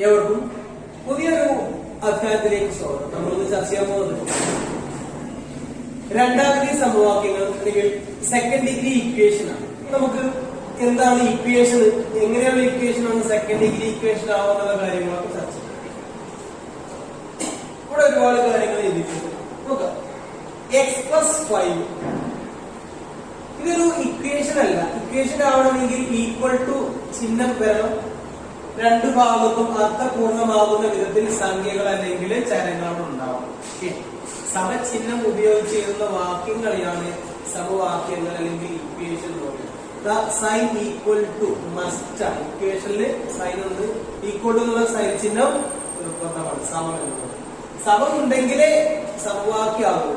എവർക്കും പുതിയൊരു അധ്യായത്തിലേക്ക് സ്വാഗതം. നമ്മളൊന്ന് ചർച്ച ചെയ്യാൻ പോകുന്നത് രണ്ടാമത്തെ സമവാക്യങ്ങൾ അല്ലെങ്കിൽ സെക്കൻഡ് ഡിഗ്രി ഇക്വേഷൻ ആണ്. നമുക്ക് എന്താണ് ഇക്വേഷൻ എങ്ങനെയുള്ള ഇക്വേഷൻ ആണ് സെക്കൻഡ് ഡിഗ്രി ഇക്വേഷൻ ആവാന്നുള്ള കാര്യങ്ങളൊക്കെ ചർച്ച ചെയ്യാം. ഇവിടെ ഒരുപാട് കാര്യങ്ങൾ എഴുതിയിട്ടുണ്ട്. നോക്കാം. എക്സ് പ്ലസ് ഫൈവ് ഇതൊരു ഇക്വേഷൻ അല്ല. ഇക്വേഷൻ ആവണമെങ്കിൽ ഈക്വൽ ടു ചിഹ്നം വരണം. രണ്ട് ഭാഗത്തും അർത്ഥപൂർണമാകുന്ന വിധത്തിൽ സംഖ്യകൾ അല്ലെങ്കിൽ ചരങ്ങൾ ഉണ്ടാവും. സമചിഹ്നം ഉപയോഗിച്ച് എഴുതുന്ന വാക്യങ്ങളെയാണ് സമവാക്യങ്ങൾ അല്ലെങ്കിൽ equation sign equal to must ഇക്വേഷനിൽ സൈൻ ഉണ്ട്. ഈക്വൽ ടു എന്നുള്ള സൈൻ ചിഹ്നം നിർബന്ധമാണ് സമം എന്നുള്ളത് സമം ഉണ്ടെങ്കിലേ സമവാക്യമാകുള്ളൂ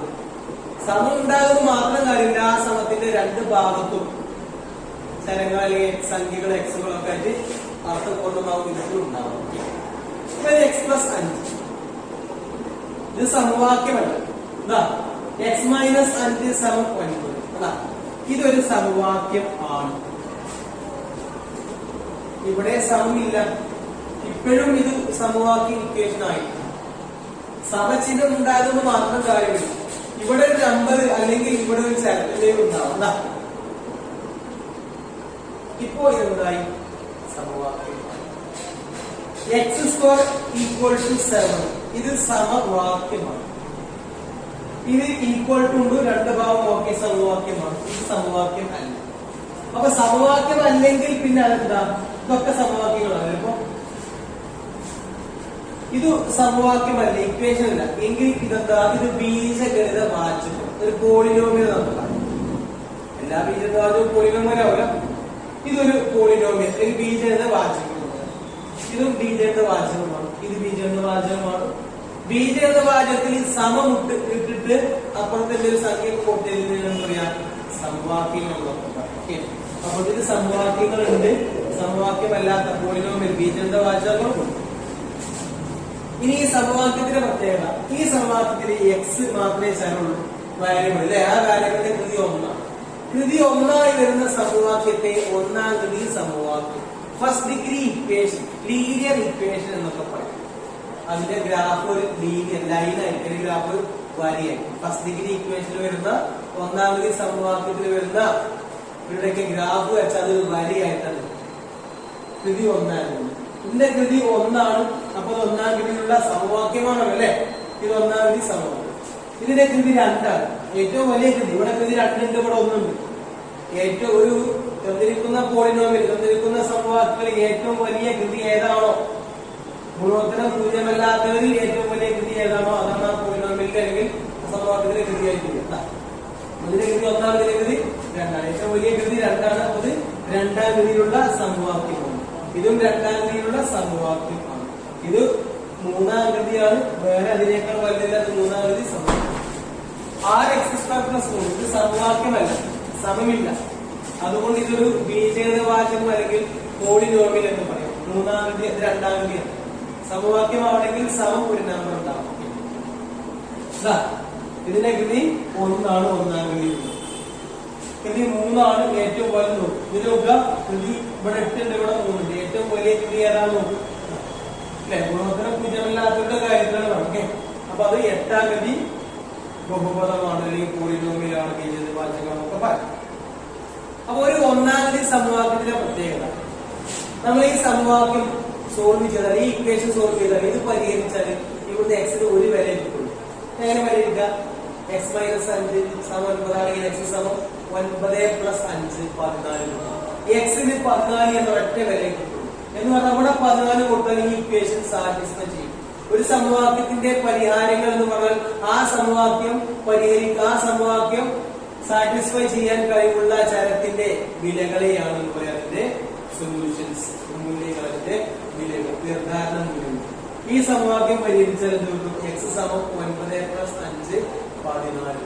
സമം ഉണ്ടാകുന്നത് മാത്രം കാര്യമില്ല. ആ സമത്തിന്റെ രണ്ട് ഭാഗത്തും ചരങ്ങൾ അല്ലെങ്കിൽ സംഖ്യകൾ എക്സുകളൊക്കെ ആയിട്ട് അർത്ഥപൂർണമാകും ഇതിൽ ഉണ്ടാവും എക്സ് പ്ലസ് അഞ്ച് ഇത് സമവാക്യമല്ല. എന്താ എക്സ് മൈനസ് അഞ്ച് സമം ഒൻപത് അതാ ഇതൊരു സമവാക്യം ആണ്. ഇവിടെ സമമില്ല ഇപ്പോഴും ഇത് സമവാക്യം ഇക്വേഷൻ ആയി സമചിഹ്നം ഉണ്ടായതെന്ന് മാത്രം കാര്യമില്ല. ഇവിടെ ഒരു നമ്പർ അല്ലെങ്കിൽ ഇവിടെ ഒരു ചരത്തിലേക്ക് ഉണ്ടാവും. ഇപ്പോ ഇതെന്തായി? സമവാക്യം x square equal to seven ഇത് സമവാക്യമാണ്. ഇത് ഈക്വൽ ടു ഉണ്ട് രണ്ട് ഭാവം ഓക്കെ സമവാക്യമാണ്. ഇത് സമവാക്യം അല്ല. അപ്പൊ സമവാക്യം അല്ലെങ്കിൽ പിന്നെ അതെന്താ? ഇതൊക്കെ സമവാക്യങ്ങളാണ്. ഇപ്പൊ ഇത് സമവാക്യമല്ല ഇക്വേഷൻ അല്ല. എങ്കിൽ ഇതെന്താ? ഇത് ബീജഗണിത വാചകം ഒരു പോളിനോമിയൽ നമുക്ക് എല്ലാ ബീജഗണിതവും പോളിനോമിയൽ ആവില്ല ഇതൊരു പോളിനോമിയൽ അല്ലെങ്കിൽ ബീജഗണിത വാചകമാണ്. ഇതും ബീജഗണിത വാചകമാണ്. ഇത് ബീജഗണിത വാചകമാണ്. ബീജഗണിത വാചകത്തിൽ സമമുട്ട് ഇട്ടിട്ട് അപ്പുറത്തെ ഒരു സംഖ്യ കൊട്ടിരുന്ന പറയാം സമവാക്യങ്ങൾ അപ്പൊ പറയും. Okay. അപ്പോൾ ഇത് സമവാക്യങ്ങളുണ്ട്. സമവാക്യമല്ലാത്ത പോളിനോമിയൽ ബീജഗണിത വാചകങ്ങളും ഇനി ഈ സമവാക്യത്തിന്റെ പ്രത്യേകത. ഈ സമവാക്യത്തിൽ എക്സ് മാത്രമേ ചാനുള്ളൂ വാല്യൂ അല്ലെ ആ വാല്യബിളിന്റെ കൃതി ഒന്നാണ്. കൃതി ഒന്നായി വരുന്ന സമവാക്യത്തെ ഒന്നാം കൃതി സമവാക്യം. First degree equation linear equation എന്നൊക്കെ പറയും. അതിന്റെ ഗ്രാഫ് ഒരു ലീനിയർ ലൈൻ ആയിരിക്കും. ഗ്രാഫ് വരിയായിരിക്കും. ഫസ്റ്റ് ഡിഗ്രി ഇക്വേഷനിൽ വരുന്ന ഒന്നാം കൃതി സമവാക്യത്തിൽ വരുന്ന ഇവരുടെയൊക്കെ ഗ്രാഫ് വെച്ചാൽ അതൊരു വരിയായിട്ടാണ്. കൃതി ഒന്നായിരുന്നു ഇതിന്റെ കൃതി ഒന്നാണ്. അപ്പൊ ഒന്നാം കൃതിയിലുള്ള സമവാക്യമാണല്ലോ അല്ലെ? ഇത് ഒന്നാം കൃതി സമവാക്യം. ഇതിന്റെ കൃതി രണ്ടാണ് ഏറ്റവും വലിയ കൃതി ഇവിടെ കൃതി രണ്ടുണ്ട് ഇവിടെ ഒന്നുണ്ട്. ഏറ്റവും ഒരു തന്നിരിക്കുന്ന പോളിനോമിൽ തന്നിരിക്കുന്ന സമവാക്യത്തിൽ ഏറ്റവും വലിയ കൃതി ഏതാണോ? ഗുണോത്തരം പൂജ്യമല്ലാത്തവരിൽ ഏറ്റവും വലിയ കൃതി ഏതാണോ? അതാണ് ആ പോളിനോമിലിന്റെ അല്ലെങ്കിൽ സമവാക്യത്തിന്റെ കൃതിയായിരിക്കും അതിന്റെ കൃതി ഒന്നാം കൃതി കൃതി രണ്ടാണ്. ഏറ്റവും വലിയ കൃതി രണ്ടാണ്. അത് രണ്ടാം കൃതിയിലുള്ള സമവാക്യമാണ്. ഇതും രണ്ടാം കൃതിയിലുള്ള സമവാക്യമാണ്. ഇത് മൂന്നാം കൃതിയാണ്. വേറെ അതിനേക്കാൾ വലുതില്ല മൂന്നാം കൃതി സമവാക്യം. ആറ് എക്സ് സ്ക്വയർ പ്ലസ് ഇത് സമവാക്യമല്ല സമമില്ല. അതുകൊണ്ട് ഇതൊരു ബീജേതവാചകം അല്ലെങ്കിൽ പോളിനോമിയൽ എന്ന് പറയും. മൂന്നാം രണ്ടാമത്തെ സമവാക്യമാണെങ്കിൽ സമം ഒരു നമ്പർ ഉണ്ടാവും. ഇതിന്റെ ഗതി ഒന്നാണ് ഒന്നാം ഗതി ഗതി മൂന്നാണ് ഏറ്റവും വലിയ നോക്കും. ഇതിന് നോക്കുക കൃതി ഇവിടെ എട്ടുണ്ട് ഇവിടെ മൂന്നുണ്ട്. ഏറ്റവും വലിയ കൃതി ഏതാണ് നോക്കും. അല്ലെ? ഗുണോത്തര പൂജ്യമല്ലാത്തവരുടെ കാര്യത്തിലാണ് ഓക്കെ അപ്പൊ അത് എട്ടാം കൃതി ബഹുപദമാണ്. അല്ലെങ്കിൽ പോളിനോമിലാണ് ബീജത് വാചകമൊക്കെ പറയും അപ്പൊ ഒരു ഒന്നാമത്തെ സമവാക്യത്തിന്റെ പ്രത്യേകത. നമ്മൾ ഈ സമവാക്യം സോൾവ് ചെയ്താൽ ഈ ഇക്വേഷൻ സോൾവ് ചെയ്താൽ ഇത് പരിഹരിച്ചാൽ ഇവിടുത്തെ എക്സിന് ഒരു വില കിട്ടുള്ളൂ എങ്ങനെ പരിഹരിക്കുക എക്സ് മൈനസ് അഞ്ച് സമം ഒൻപതാണെങ്കിൽ എക്സ് സമം ഒൻപത് പ്ലസ് അഞ്ച് പതിനാല് എക്സിന് പതിനാല് എന്ന ഒറ്റ വില കിട്ടുള്ളൂ എന്ന് പറഞ്ഞാൽ അവിടെ പതിനാല് കൊടുത്താൽ ഈ ഇക്വേഷൻ സാറ്റിസ്ഫൈ ഒരു സമവാക്യത്തിന്റെ പരിഹാരങ്ങൾ എന്ന് പറഞ്ഞാൽ ആ സമവാക്യം പരിഹരിക്കുക ആ സമവാക്യം സാറ്റിസ്ഫൈ ചെയ്യാൻ കഴിവുള്ള ചരത്തിന്റെ വിലകളെയാണ് പറയുന്നത് സൊല്യൂഷൻസ് മൂല്യങ്ങളുടെ വിലകൾ. നിർദ്ധാരണ മൂല്യങ്ങൾ ഈ സമവാക്യം പരിഹരിച്ചാൽ എന്ത് കിട്ടും? എക്സ് സമം ഒൻപത് പ്ലസ് അഞ്ച് പതിനാല്.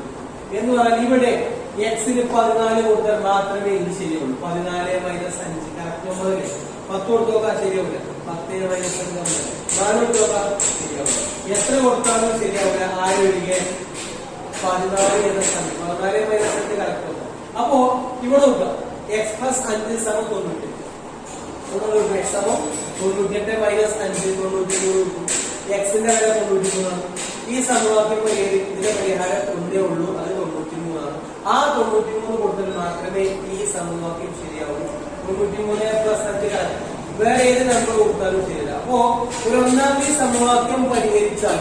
എന്ന് പറഞ്ഞാൽ ഇവിടെ എക്സിന് പതിനാല് കൊടുത്താൽ മാത്രമേ ഇത് ശരിയുള്ളൂ. പതിനാല് മൈനസ് അഞ്ച് കറക്റ്റ് ഒമ്പത് പത്ത് കൊടുത്തു നോക്കാൻ ശരിയാവില്ല. പത്ത് കൊടുത്തു നോക്കാൻ ശരിയാവില്ല. എത്ര കൊടുത്താലും ശരിയാവില്ല. ആര് ഒഴികെ പതിനാല് എന്ന സംഖ്യ പതിനാല് മൈനസ് അഞ്ച് നോക്കാം അപ്പോ ഇവിടെ നോക്കാം എക്സ് പ്ലസ് അഞ്ച് സമം തൊണ്ണൂറ്റി എക്സ് സമം തൊണ്ണൂറ്റിയെട്ട് മൈനസ് അഞ്ച് തൊണ്ണൂറ്റി എക്സിന്റെ വില തൊണ്ണൂറ്റി മൂന്നാണ്. ഈ സമവാക്യം ഇതിന്റെ പരിഹാരം ഒന്നേ ഉള്ളൂ. അത് തൊണ്ണൂറ്റി മൂന്നാണ്. ആ തൊണ്ണൂറ്റി മൂന്ന് കൊടുത്താൽ മാത്രമേ ഈ സമവാക്യം ശരിയാവൂ തൊണ്ണൂറ്റി മൂന്ന് പ്ലസ് അഞ്ച് കറക്റ്റ് വേറെ ഏത് നമ്പർ കൊടുത്താലും ശരിയല്ല. അപ്പോ ഒരു ഒന്നാമത്തെ സമവാക്യം പരിഹരിച്ചാൽ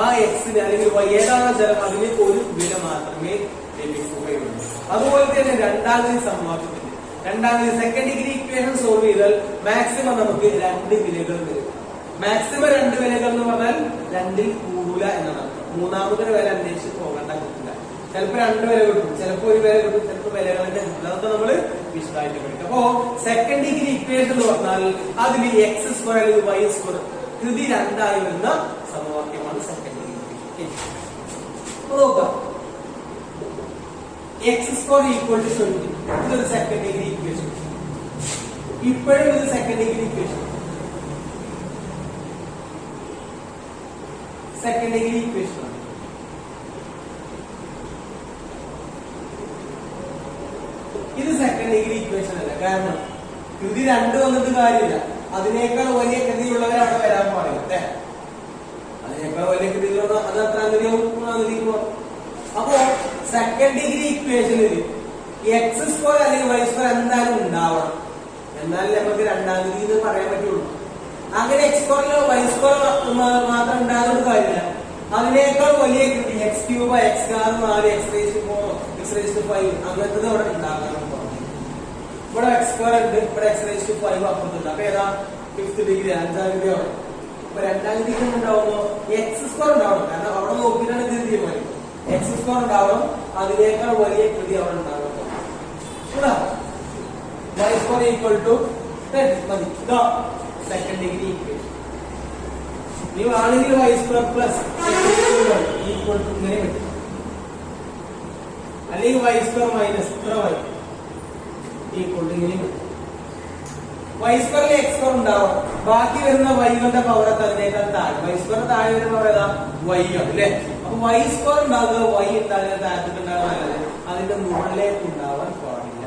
ആ എക്സിന് അല്ലെങ്കിൽ ഏതാണ് ജലം അതിന് ഒരു വില മാത്രമേ ലഭിക്കുകയുള്ളൂ. അതുപോലെ തന്നെ രണ്ടാമത്തെ സമവാക്യത്തിന് രണ്ടാമത്തെ സെക്കൻഡ് ഡിഗ്രി ഇക്വേഷൻ സോൾവ് ചെയ്താൽ മാക്സിമം നമുക്ക് രണ്ട് വിലകൾ വരും. മാക്സിമം രണ്ട് വിലകൾ എന്ന് പറഞ്ഞാൽ രണ്ടിൽ കൂടൂല എന്നതാണ്. മൂന്നാമതൊരു വില അന്വേഷിച്ച് പോകേണ്ട ചിലപ്പോ രണ്ട് വില കിട്ടും ചിലപ്പോ ഒരു വില കിട്ടും ചിലപ്പോ വിലകളുടെ അതൊക്കെ നമ്മൾ വിശദമായിട്ട് പഠിക്കും. അപ്പോ സെക്കൻഡ് ഡിഗ്രി ഇക്വേഷൻ എന്ന് പറഞ്ഞാൽ അതിൽ എക്സ് സ്ക്വയർ അല്ലെങ്കിൽ വൈ സ്ക്വയർ കൃതി രണ്ടായി വരുന്ന സമവാക്യമാണ് സെക്കൻഡ് ഡിഗ്രി നോക്കാം. X square equal to twenty ഇതൊരു സെക്കൻഡ് ഡിഗ്രി ഇക്വേഷൻ ഇപ്പോഴും ഇത് second degree equation second degree equation ഇത് സെക്കൻഡ് ഡിഗ്രി ഇക്വേഷൻ അല്ല. കാരണം കൃതി രണ്ട് വന്നിട്ട് കാര്യമില്ല. അതിനേക്കാൾ വലിയ കൃതിയുള്ളവരാണ് വരാൻ പാടില്ല അതിനേക്കാൾ വലിയ കൃതിയിലുള്ള അത് അത്ര മൂന്നാം അപ്പോ സെക്കൻഡ് ഡിഗ്രി ഇക്വേഷനിൽ എക്സ് സ്ക്വയർ അല്ലെങ്കിൽ വൈ സ്ക്വയർ എന്തായാലും ഉണ്ടാവണം. എന്നാലേ നമുക്ക് രണ്ടാം തീയതി എന്ന് പറയാൻ പറ്റുള്ളൂ. അങ്ങനെ എക്സ് സ്ക്വയറിലോ വൈ സ്ക്വയർ മാത്രം ഉണ്ടാകുന്ന കാര്യമില്ല. അതിനേക്കാൾ വലിയ കൃതി എക്സ് ക്യൂബ് എക്സ് കാർ നാല് x raise four x raise five അങ്ങനത്തെ അവിടെ ഇവിടെ എക്സ് സ്ക്വയർ ഉണ്ട്. ഇവിടെ എക്സ് റേസ് ടു ഫൈവ് അപ്പുറത്തുണ്ട് ഡിഗ്രി അഞ്ചാം ഡിഗ്രി രണ്ടാം ഡിഗ്രി ഉണ്ടാവുമ്പോ എക്സ് സ്ക്വയർ കാരണം അവിടെ നോക്കിയിട്ടാണ് ഇത് തീരുമാനിക്കും എക്സ് അതിനേക്കാൾ വലിയ കൃതി അവിടെ ഉണ്ടാവണം. സ്ക്വയർ ഈക്വൽ ടു മതി. ഇതാ സെക്കൻഡ് ഡിഗ്രി ഇക്വേഷൻ നീ ആണെങ്കിൽ പ്ലസ് ഈക്വൽ ടു ഇങ്ങനെ പറ്റും അല്ലെങ്കിൽ വൈ സ്ക്വയർ മൈനസ് ഇത്ര വൈ? ഇങ്ങനെ വൈ സ്ക്വയറിൽ എക്സ് സ്ക്വയർ ഉണ്ടാവും. ബാക്കി വരുന്ന വൈകളുടെ പവർ അതിനേക്കാൾ താഴെ. വൈ സ്ക്വയർ താഴെ വരുന്ന പവർ ഏതാ? വൈ ആണ് അല്ലെ? അപ്പൊ വൈ സ്ക്വയർ ഉണ്ടാകുക വൈ ഉണ്ടാകുക താഴത്തേക്ക് ഉണ്ടാകുന്നതല്ലേ അതിന്റെ മുകളിലേക്ക് ഉണ്ടാവാൻ പാടില്ല.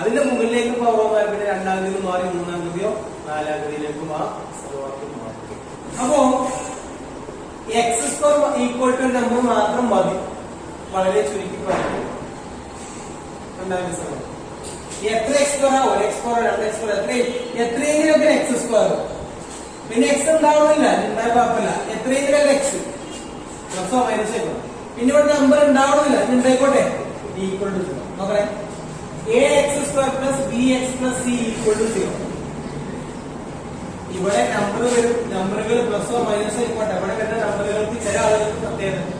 അതിന്റെ മുകളിലേക്ക് പവർ പിന്നെ രണ്ടാം തീയതി മാറി മൂന്നാം തീയതിയോ നാലാം തീയതിയിലേക്കും ആ സമവാക്യം മാറി അപ്പോ x square equal to number മാത്രം മതി. വളരെ ചുരുക്കി പറയുന്നത് എക്സ് സ്ക്വയർ സ്ക്വയർ പിന്നെ എക്സ് ഉണ്ടാവുന്നില്ല ഉണ്ടായ കുഴപ്പമില്ല. എത്രയെങ്കിലും എക്സ് പ്ലസോ മൈനസ് പിന്നെ ഇവിടെ നമ്പർ ഉണ്ടാവുന്നില്ല ഉണ്ടായിക്കോട്ടെ? ഈക്വൽ ടു നോക്കണേ. A x square plus b x plus c to zero ഇവിടെ നമ്പർ വരും. നമ്പറുകൾ പ്ലസോ മൈനസോ ആയിക്കോട്ടെ. ഇവിടെ വരുന്ന നമ്പറുകൾക്ക് ചില ആളുകൾക്ക് പ്രത്യേകത.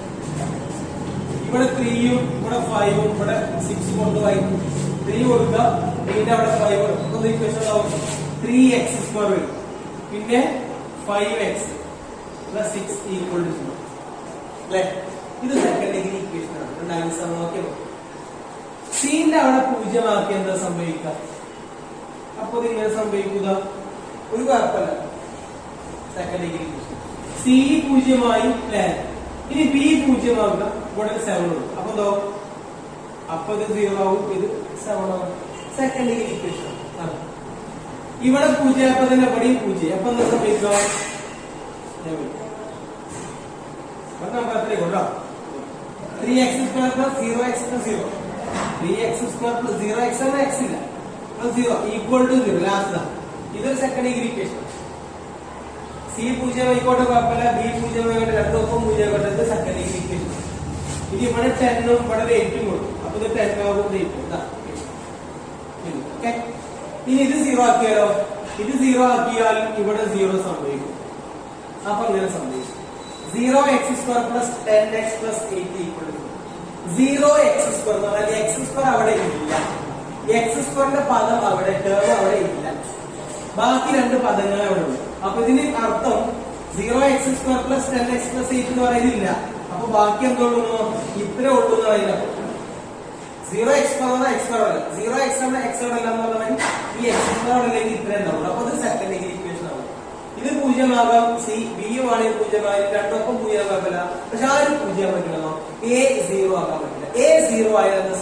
ഇവിടെ ത്രീയും ഇവിടെ ഫൈവും ഇവിടെ സിക്സ് കൊണ്ട് വായിക്കും ത്രീ കൊടുക്കുക. പിന്നെ അവിടെ ഫൈവ് കൊടുക്കും ത്രീ എക്സ് സ്ക്വയർ വരും പിന്നെ five x six equal to zero അല്ലെ? ഇത് സെക്കൻഡ് ഡിഗ്രി ഇക്വേഷൻ ആണ്. രണ്ടാമത്തെ സമവാക്യം സീന്റെ അവിടെ പൂജ്യമാക്കി എന്താ സംഭവിക്കുക? അപ്പൊ ഇത് ഇങ്ങനെ സംഭവിക്കുക. ഒരു കുഴപ്പമില്ല. സെക്കൻഡ് ഡിഗ്രി ഇക്വേഷൻ സി പൂജ്യമായി പ്ലാൻ ഇനി ബി ആവുക. ഇവിടെ സെവൻ ഉണ്ട് അപ്പൊ എന്തോ? അപ്പൊ ഇത് സീറോ ആവും. ഇത് സെവൻ ആവും. സെക്കൻഡ് ഡിഗ്രി ഇക്വേഷൻ ഇവിടെ പൂജ്യം അപ്പൊ തന്നെ ഇവിടെയും പൂജ്യം. അപ്പൊ എന്താ സംഭവിക്കുക? Three x square plus zero x plus zero three x square plus zero x എന്ന എക്സ് ഇല്ല. Plus zero equal to zero last ഇതൊരു സെക്കൻഡ് ഡിഗ്രി ഇക്വേഷൻ സി പൂജ്യം ആയിക്കോട്ടെ കുഴപ്പമില്ല. ബി പൂജ്യം ആയിക്കോട്ടെ രണ്ടൊപ്പം പൂജ്യം ആയിക്കോട്ടെ ഇത് സെക്കൻഡ് ഡിഗ്രി ഇനി ഇവിടെ ടെന്നും ഇവിടെ ഒരു കൊടുക്കും. അപ്പൊ ഇത് ടെൻ ആകും ഇത് ഇനി ഇത് സീറോ ആക്കിയാലോ? ഇത് സീറോ ആക്കിയാൽ ഇവിടെ സീറോ സംഭവിക്കും. അപ്പൊ അങ്ങനെ സംഭവിക്കും. Zero x square plus ten x plus eight zero x square എന്ന് എക്സ് സ്ക്വയർ അവിടെ ഇല്ല. എക്സ് സ്ക്വയറിന്റെ പദം അവിടെ ടേം അവിടെ ഇല്ല. ബാക്കി രണ്ട് പദങ്ങൾ അവിടെ ഉണ്ട്. അപ്പൊ ഇതിന് അർത്ഥം zero x square plus ten x plus eight എന്ന് പറയുന്നില്ല. അപ്പൊ ബാക്കി എന്തുള്ളൂ ഇത്ര ഉള്ളൂ എന്ന് പറയുന്നത് zero x power x power zero x ആണ് എക്സ് അല്ല എന്ന് പറഞ്ഞാൽ ഈ എക്സ് പവർ അല്ലെങ്കിൽ ഇത്രേ ഉണ്ടാവുള്ളൂ. അപ്പൊ ഇത് സെക്കൻഡ് ഡിഗ്രി ഇക്വേഷൻ ആവും ഇത് പൂജ്യമാകാം. സി ബി ആണെങ്കിൽ പൂജ്യമായി രണ്ടൊപ്പം പൂജ്യമാകില്ല പക്ഷെ ആരും പൂജ്യം പറ്റില്ലല്ലോ എ സീറോ ആക്കാൻ പറ്റില്ല എ സീറോ ആയാൽ എന്താ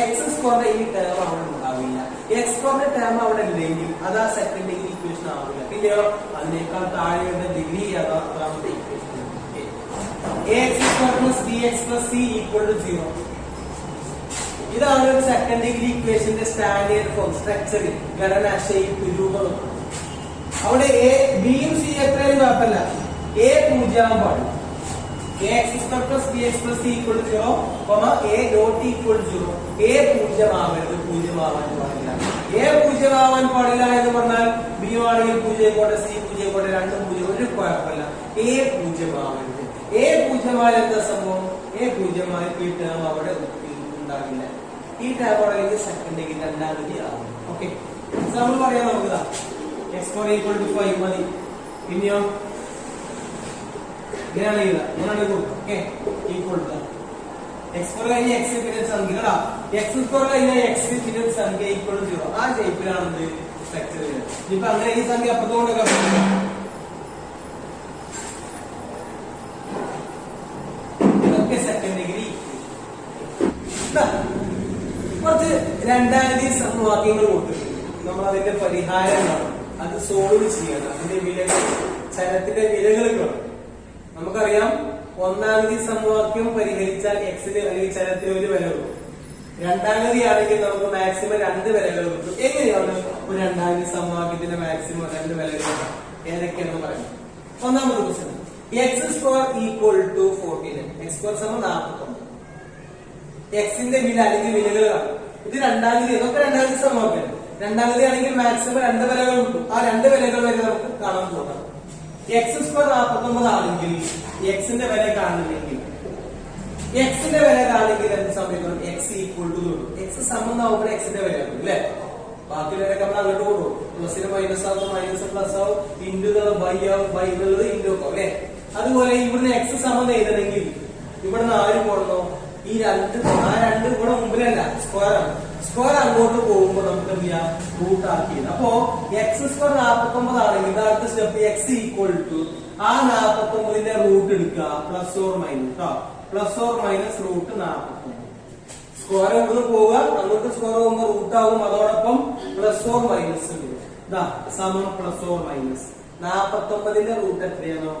എക്സ് സ്ക്വയറിന്റെ ഈ ടേം അവിടെ ഉണ്ടാവില്ല. എക്സ് സ്ക്വയറിന്റെ ടേം അവിടെ ഇല്ലെങ്കിൽ അത് ആ സെക്കൻഡ് ഡിഗ്രി ഇക്വേഷൻ ആവും പിന്നെയോ അതിനേക്കാൾ താഴെയുള്ള ഡിഗ്രി യഥാർത്ഥത്തെ ഇക്വേഷൻ സീറോ ഇതാണ് ഒരു സെക്കൻഡ് ഡിഗ്രി ഇക്വേഷന്റെ സ്റ്റാൻഡേർഡ് ഫോം സ്ട്രക്ചർ ഘടന ഷേപ്പ് രൂപം അവിടെ എ ബിയും സി എത്രയും കുഴപ്പമില്ല. എ പൂജ്യമാകാൻ പാടില്ല. പൂജ്യമാകരുത് പൂജ്യമാവാൻ പാടില്ല. എ പൂജ്യമാവാൻ പാടില്ല എന്ന് പറഞ്ഞാൽ ബി ആണെങ്കിൽ പൂജ്യം കോട്ടെ സി പൂജ്യം കോട്ടെ രണ്ടും പൂജ്യം ഒരു കുഴപ്പമില്ല. എ പൂജ്യമാവരുത് എ പൂജ്യമായ എന്താ സംഭവം? എ പൂജ്യമായി ഈ ടേം അവിടെ ഉണ്ടാകില്ല ഈ ടേം അവിടെ സെക്കൻഡ് ഡിഗ്രി രണ്ടാം ഡിഗ്രി ആവും. ഓക്കെ നമ്മൾ പറയാം നമുക്ക് x four equal to five മതി. പിന്നെയോ? ഇങ്ങനെയാണ് എഴുതുക ഇങ്ങനെയാണ് കൊടുക്കുക. Okay equal to x four കഴിഞ്ഞ എക്സ് പിന്നെ ഒരു സംഖ്യ കേട്ടോ എക്സ് സ്ക്വയർ കഴിഞ്ഞ എക്സ് ഒരു സംഖ്യ ഈക്വൽ ടു സീറോ ആ ഷേപ്പിലാണ് എന്ത് സ്ട്രക്ചർ ചെയ്യുന്നത് ഇപ്പൊ അങ്ങനെ ഈ സംഖ്യ അപ്പത്തോണ്ടൊക്കെ ഇതൊക്കെ കുറച്ച് രണ്ടായിരത്തി സമവാക്യങ്ങൾ കൊടുത്തിട്ടുണ്ട്. നമ്മൾ അതിന്റെ പരിഹാരം അത് സോൾവ് ചെയ്യണം. അതിന്റെ വിലകൾ ചരത്തിന്റെ വിലകൾ കാണും നമുക്കറിയാം ഒന്നാമത് സമവാക്യം പരിഹരിച്ചാൽ എക്സിന് അല്ലെങ്കിൽ ചരത്തിന് ഒരു വില കിട്ടും രണ്ടാമതി ആണെങ്കിൽ നമുക്ക് മാക്സിമം രണ്ട് വിലകൾ കിട്ടും. എങ്ങനെയാണ് ഒരു രണ്ടാമതി സമവാക്യത്തിന്റെ മാക്സിമം രണ്ട് വിലകൾ കിട്ടാം ഏതൊക്കെയാണെന്ന് പറയുന്നത് ഒന്നാമത്തെ question x square equal to fourteen x square സമം നാൽപ്പത്തി ഒന്ന് എക്സിന്റെ വില അല്ലെങ്കിൽ വിലകൾ കാണും ഇത് രണ്ടാമതി ഇതൊക്കെ രണ്ടാമതി സമവാക്യം. രണ്ടാമതി ആണെങ്കിൽ മാക്സിമം രണ്ട് വിലകൾ കിട്ടും. ആ രണ്ട് വിലകൾ വരെ നമുക്ക് കാണാൻ പോകാം. എക്സ് സ്ക്വയർ നാൽപ്പത്തി ഒമ്പത് ആണെങ്കിൽ എക്സിന്റെ വില കാണുന്നില്ലെങ്കിൽ എക്സിന്റെ വില ആണെങ്കിൽ എന്ത് സംഭവിക്കണം എക്സ് ഈക്വൽ ടു തൊടും എക്സ് സമം ആവുമ്പോൾ എക്സിന്റെ വില കിട്ടും അല്ലേ? ബാക്കിയുള്ളവരൊക്കെ നമ്മൾ അങ്ങോട്ട് കൊടുക്കും പ്ലസിന് മൈനസ് ആവും മൈനസ് പ്ലസ് ആവും. ഇൻഡു ബൈ ആവും ബൈ എന്നുള്ളത് ഇൻഡു ഒക്കെ അല്ലെ? അതുപോലെ ഇവിടുന്ന് എക്സ് സമം എഴുതണമെങ്കിൽ ഇവിടുന്ന് ആര് പോകണോ? ഈ രണ്ട് ആ രണ്ട് ഇവിടെ മുമ്പിലല്ല സ്ക്വയർ ആണ്. സ്ക്വയർ അങ്ങോട്ട് പോകുമ്പോൾ നമുക്ക് എന്ത് ചെയ്യാം? റൂട്ട് ആക്കി അപ്പോ എക്സ് സ്ക്വയർ നാൽപ്പത്തൊമ്പത് ആണെങ്കിൽ അടുത്ത സ്റ്റെപ്പ് എക്സ് ഈക്വൽ ടു ആ നാൽപ്പത്തൊമ്പതിന്റെ റൂട്ട് എടുക്കുക. പ്ലസ് ഓർ മൈനസ് കേട്ടോ പ്ലസ് ഓർ മൈനസ് റൂട്ട് നാൽപ്പത്തി ഒമ്പത് സ്ക്വയർ ഇവിടുന്ന് പോവുക? അങ്ങോട്ട് സ്ക്വയർ പോകുമ്പോൾ റൂട്ട് ആവും. അതോടൊപ്പം പ്ലസ് ഓർ മൈനസ് സമം പ്ലസ് ഓർ മൈനസ് നാൽപ്പത്തൊമ്പതിന്റെ റൂട്ട് എത്രയാണോ?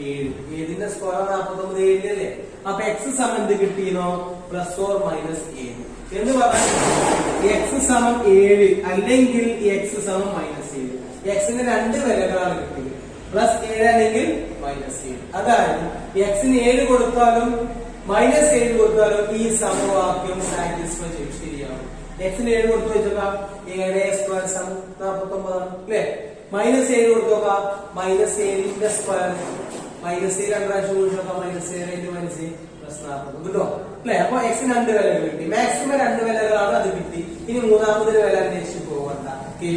ഏഴ്. ഏതിന്റെ സ്ക്വയർ നാൽപ്പത്തൊമ്പത് ഏഴ് അല്ലേ? അപ്പൊ എക്സ് സമം എന്ത് കിട്ടിയോ പ്ലസ് ഓർ മൈനസ് ഏഴ്. എന്ന് പറഞ്ഞാൽ എക്സ് സമം ഏഴ് അല്ലെങ്കിൽ എക്സ് സമം മൈനസ് ഏഴ്. എക്സിന് രണ്ട് വിലകളാണ് പ്ലസ് ഏഴ് അല്ലെങ്കിൽ മൈനസ് ഏഴ്. അതായത് എക്സിന് ഏഴ് കൊടുത്താലും മൈനസ് ഏഴ് കൊടുത്താലും ഈ സമവാക്യം സാറ്റിസ്ഫൈ ചെയ്യും. ശരിയാണ് എക്സിന് ഏഴ് കൊടുത്തു വെച്ചോക്കാം. ഏഴ് സ്ക്വയർ സം നാൽപ്പത്തി മൈനസ് ഏഴ് കൊടുത്തു നോക്കാം. മൈനസ് ഏഴിന്റെ സ്ക്വയർ മൈനസ് ഏഴ് രണ്ട് പ്രാവശ്യം നോക്കാം. മൈനസ് ഏഴ് ഇന്റു മൈനസ് ഏഴ് പ്ലസ് നാൽപ്പത് കിട്ടോ? അല്ലെ? അപ്പൊ എക്സിന് രണ്ട് വിലകൾ കിട്ടി. മാക്സിമം രണ്ട് വിലകളാണ് അത് കിട്ടി. ഇനി മൂന്നാമതൊരു വില അന്വേഷിച്ച് പോകണ്ട ഓക്കെ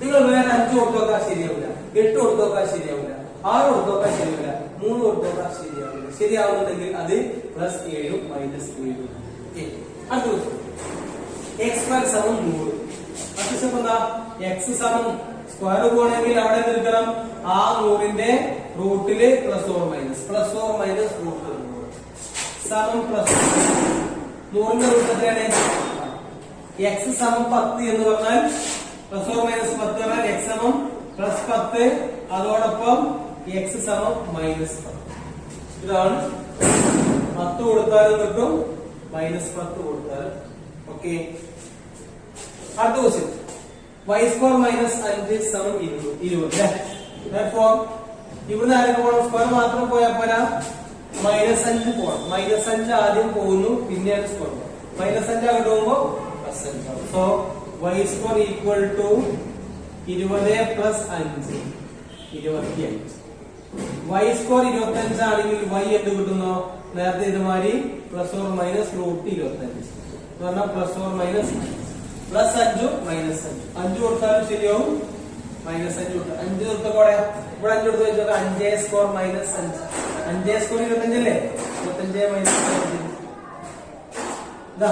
നിങ്ങൾ വേറെ അഞ്ച് കൊടുത്തു നോക്കാൻ ശരിയാവില്ല എട്ട് കൊടുത്തു ശരിയാവില്ല. ആറ് കൊടുത്തു ശരിയാവില്ല. മൂന്ന് കൊടുത്തു ശരിയാവില്ല. ശരിയാവുന്നുണ്ടെങ്കിൽ അത് പ്ലസ് ഏഴും മൈനസ് ഏഴും അടുത്ത സമം നൂറ് എക്സ് സമം സ്ക്വയർ പോകണമെങ്കിൽ അവിടെ നിൽക്കണം ആ നൂറിന്റെ റൂട്ടിൽ plus or minus plus or minus root സമം പ്ലസ് നൂറിന്റെ റൂട്ട് എത്രയാണ്? എക്സ് സമം പത്ത് എന്ന് പറഞ്ഞാൽ പ്ലസ് ഓർ മൈനസ് പത്ത് പറഞ്ഞാൽ എക്സ് സമം പ്ലസ് പത്ത് അതോടൊപ്പം എക്സ് സമം മൈനസ് പത്ത്. ഇതാണ് പത്ത് കൊടുത്താലും കിട്ടും മൈനസ് പത്ത് കൊടുത്താലും. ഓക്കെ അടുത്ത ക്വസ്റ്റ്യൻ വൈ സ്ക്വയർ മൈനസ് അഞ്ച് സമം ഇരുപത്. ഇരുപത് ഇവിടുന്ന് ആരൊക്കെ പോകണം സ്ക്വയർ മാത്രം പോയാൽ പോരാ. മൈനസ് അഞ്ച് പോകണം മൈനസ് അഞ്ച് ആദ്യം പോകുന്നു പിന്നെയാണ് സ്ക്വയർ മൈനസ് അഞ്ച് അങ്ങോട്ട് പോകുമ്പോ പ്ലസ് അഞ്ച് so y square equal to ഇരുപത് പ്ലസ് അഞ്ച്. ഇരുപത്തി അഞ്ച് വൈ സ്കോർ ഇരുപത്തി അഞ്ചാണെങ്കിൽ വൈ എന്ത് കിട്ടുന്നു? നേരത്തെ ഇതുമാതിരി പ്ലസ് ഓർ മൈനസ് റൂട്ട് ഇരുപത്തി അഞ്ച് പറഞ്ഞാൽ പ്ലസ് ഓർ മൈനസ് പ്ലസ് അഞ്ചും മൈനസ് അഞ്ചും. അഞ്ച് കൊടുത്താലും ശരിയാവും. മൈനസ് അഞ്ച് കൊടുത്തു അഞ്ച് കൊടുത്തപ്പോടെ ഇവിടെ അഞ്ച് കൊടുത്ത് വെച്ചാൽ അഞ്ചേ സ്കോർ മൈനസ് അഞ്ച്. അഞ്ചേ സ്കോർ ഇരുപത്തഞ്ചല്ലേ ഇരുപത്തഞ്ച് മൈനസ് ഇതാ.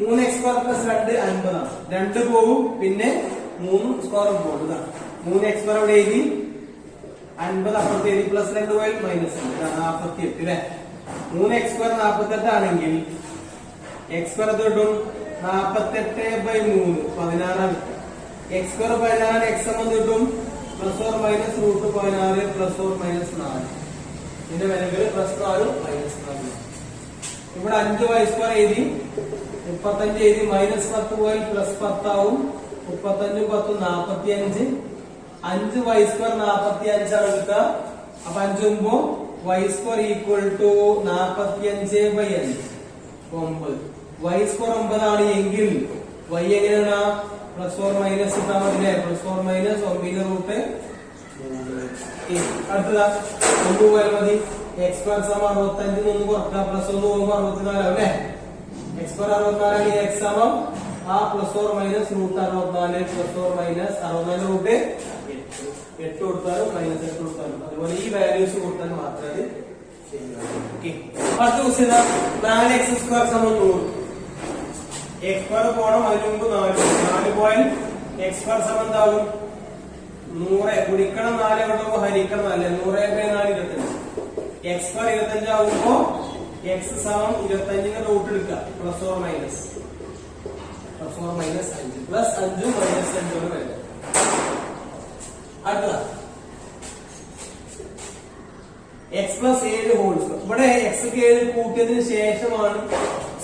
മൂന്ന് എക്സ് സ്ക്വയർ പ്ലസ് രണ്ട് അൻപതാണ്. രണ്ട് പോകും പിന്നെ മൂന്നും സ്ക്വയറും പോകും മൂന്ന് എക്സ് സ്ക്വയർ അവിടെ എഴുതി അൻപത് അപ്പുറത്ത് എഴുതി പ്ലസ് രണ്ട് പോയാൽ മൈനസ് നാൽപ്പത്തി എട്ട് അല്ലെ മൂന്ന് എക്സ് സ്ക്വയർ നാൽപ്പത്തി എട്ട് ആണെങ്കിൽ എക്സ് എത്ര കിട്ടും നാൽപ്പത്തി എട്ട് ബൈ മൂന്ന് പതിനാറാണ് സ്ക്വയർ പതിനാറ് എക്സ് എം കിട്ടും പ്ലസ് ഓർ മൈനസ് റൂട്ട് പതിനാറ് പ്ലസ് ഓർ മൈനസ് നാല്. ഇതിന്റെ വിലകൾ പ്ലസ് നാലും മൈനസ് നാലും ഇവിടെ അഞ്ച് വൈ സ്ക്വയർ എഴുതി മുപ്പത്തഞ്ച് എഴുതി മൈനസ് പത്ത് പോയാൽ പ്ലസ് പത്താവും മുപ്പത്തഞ്ചും പത്തും നാപ്പത്തി അഞ്ച് അഞ്ച് വൈ സ്ക്വയർ നാപ്പത്തി അഞ്ചാണ് എടുക്കുക. അപ്പൊ അഞ്ചുമ്പോ വൈ സ്ക്വയർ ഈക്വൽ ടു നാപ്പത്തി അഞ്ച് ബൈ അഞ്ച്. ഒമ്പത്. വൈ സ്ക്വയർ ഒമ്പതാണ് എങ്കിൽ വൈ എങ്ങനെയാണ്? പ്ലസ് ഫോർ മൈനസ് ഇട്ടാൽ മതി പ്ലസ് ഫോർ മൈനസ് ഒമ്പതിന്റെ റൂട്ട് അടുത്തതാ. ഒന്ന് പോയാൽ മതി. എക്സ് സ്ക്വയർ സമം അറുപത്തഞ്ച് ഒന്ന് കുറക്കുക. പ്ലസ് ഒന്ന് പോകുമ്പോ അറുപത്തിനാലാവും അല്ലേ? എക്സ് അറുപത്തിനാലാണ് എക്സ് സമം ആ പ്ലസ് ഓർ മൈനസ് നൂറ്റി അറുപത്തിനാല് പ്ലസ് ഓർ മൈനസ് അറുപത്തിനാല് റൂട്ട് എട്ട് കൊടുത്താലും മൈനസ് എട്ട് കൊടുത്താലും അതുപോലെ ഈ വാല്യൂസ് കൊടുത്താൽ മാത്രമേ അടുത്ത ക്വസ്റ്റ്യൻ നാല് എക്സ് സ്ക്വയർ സമയം നൂറ് എക്സ് സ്ക്വയർ പോണം അതിന് മുമ്പ് നാല് നാല് പോയിന്റ് എക്സ് സ്ക്വയർ സമയം എന്താകും? നൂറ്. ഗുണിക്കണം നാല് കൊണ്ടുമ്പോ ഹരിക്കണം നാല്. നൂറ് നാല് ഇരുപത്തഞ്ച്. എക്സ് സ്ക്വയർ ഇരുപത്തഞ്ച് ആകുമ്പോ എക്സ് സമം ഇരുപത്തഞ്ചിന്റെ റൂട്ട് എടുക്കുക. Plus or minus or minus അഞ്ച് പ്ലസ് അഞ്ചും മൈനസ് അഞ്ചും വരും അടുത്ത എക്സ് പ്ലസ് ഏഴ് ഹോൾ സ്ക്വയർ ഇവിടെ എക്സ് ഏഴ് കൂട്ടിയതിന് ശേഷമാണ്